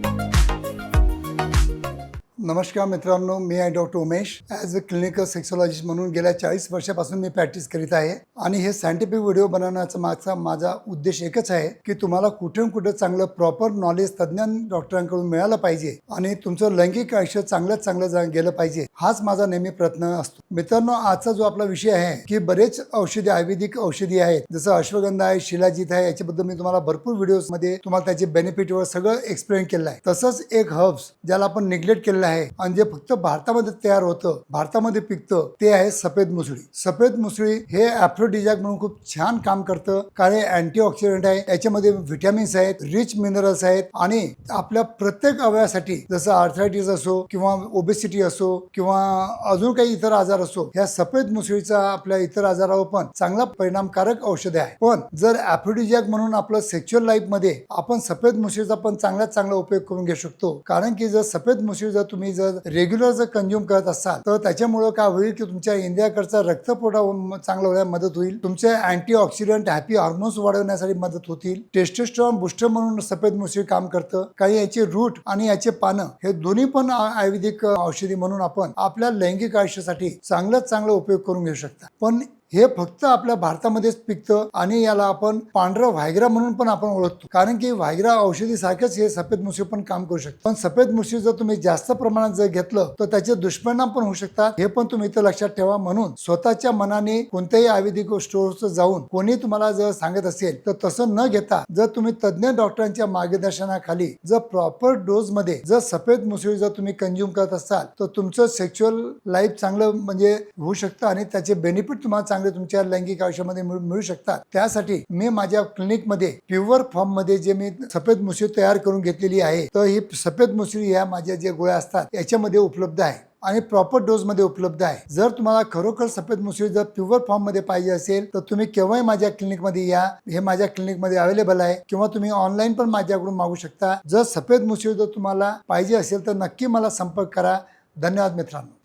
Bye. नमस्कार मित्रांनो मी आहे doctor Umesh. As a clinical sexologist म्हणून गेल्या चाळीस वर्षापासून मी प्रॅक्टिस करीत आहे. आणि हे सायंटिफिक व्हिडिओ बनवण्याचा मागचा माझा उद्देश एकच आहे की तुम्हाला कुठून कुठं चांगलं प्रॉपर नॉलेज तज्ज्ञान डॉक्टरांकडून मिळालं पाहिजे आणि तुमचं लैंगिक आयुष्य चांगलं चांगलं जा गेलं पाहिजे. हाच माझा नेहमी प्रयत्न असतो. मित्रांनो आजचा जो आपला विषय आहे की बरेच औषधी आयुर्वेदिक औषधी आहेत जसं अश्वगंधा आहे शिलाजीत आहे याच्याबद्दल मी तुम्हाला भरपूर व्हिडिओजमध्ये तुम्हाला त्याचे बेनिफिट वर सगळं एक्सप्लेन केलं आहे तसंच एक हर्ब्स ज्याला आपण निग्लेक्ट केलेलं आहे आणि जे फक्त भारतामध्ये तयार होतं भारतामध्ये पिकतं ते आहे सफेद मुसळी. सफेद मुसळी हे ॲफ्रोडिजॅक म्हणून खूप छान काम करतं. कारण अँटीऑक्सिडंट आहे याच्यामध्ये व्हिटॅमिन्स आहेत रिच मिनरल्स आहेत आणि आपल्या प्रत्येक अवयासाठी जसं आर्थरायटिस असो किंवा ओबेसिटी असो किंवा अजून काही इतर आजार असो ह्या सफेद मुसळीचा आपल्या इतर आजारावर पण चांगला परिणामकारक औषध आहे पण जर ॲफ्रोडिजॅक म्हणून आपलं सेक्च्युअल लाईफमध्ये आपण सफेद मुसळीचा पण चांगल्यात चांगला उपयोग करून घेऊ शकतो. कारण की जर सफेद मुसळी जर तुम्ही तुम्ही जर रेग्युलर जर कंझ्युम करत असाल तर त्याच्यामुळं काय होईल की तुमच्या इंद्रियाकडचा रक्तपुरवठा चांगला होण्यास मदत होईल. तुमचे अँटी ऑक्सिडंट हॅपी हार्मोन्स वाढवण्यासाठी मदत होतील. टेस्टेस्ट्रॉन बुस्टर म्हणून सफेद मुसळी काम करतं. काही याचे रूट आणि याचे पानं हे दोन्ही पण आयुर्वेदिक औषधी म्हणून आपण आपल्या लैंगिक आयुष्यासाठी चांगलाच चांगला उपयोग करून घेऊ शकता. पण हे फक्त आपल्या भारतामध्येच पिकतं आणि याला आपण पांढरं व्हायग्रा म्हणून पण आपण ओळखतो. कारण की व्हायग्रा औषधी सारखंच हे सफेद मुशी पण काम करू शकतो. पण सफेद मुशी जर तुम्ही जास्त प्रमाणात जर घेतलं तर त्याचे दुष्परिणाम पण होऊ शकतात. हे पण तुम्ही इथं लक्षात ठेवा म्हणून स्वतःच्या मनाने कोणत्याही आयुर्वेदिक स्टोअर्स जाऊन कोणी तुम्हाला जर सांगत असेल तर तसं न घेता जर तुम्ही तज्ज्ञ डॉक्टरांच्या मार्गदर्शनाखाली जर प्रॉपर डोस मध्ये जर सफेद मुसळी जर तुम्ही कंझ्युम करत असाल तर तुमचं सेक्च्युअल लाईफ चांगलं म्हणजे होऊ शकतं आणि त्याचे बेनिफिट तुम्हाला चांगले तुमच्या लैंगिक आयुष्यामध्ये मिळू शकतात. त्यासाठी मी माझ्या क्लिनिकमध्ये प्युअर फॉर्ममध्ये जे मी सफेद मुसळी तयार करून घेतलेली आहे तर ही सफेद मुसळी ह्या माझ्या जे गोळ्या असतात याच्यामध्ये उपलब्ध आहे आणि प्रॉपर डोसमध्ये उपलब्ध आहे. जर तुम्हाला खरोखर सफेद मुसळी जर प्युअर फॉर्ममध्ये पाहिजे असेल तर तुम्ही केव्हाही माझ्या क्लिनिकमध्ये या. हे माझ्या क्लिनिकमध्ये अवेलेबल आहे किंवा तुम्ही ऑनलाईन पण माझ्याकडून मागू शकता. जर सफेद मुसळी जर तुम्हाला पाहिजे असेल तर नक्की मला संपर्क करा. धन्यवाद मित्रांनो.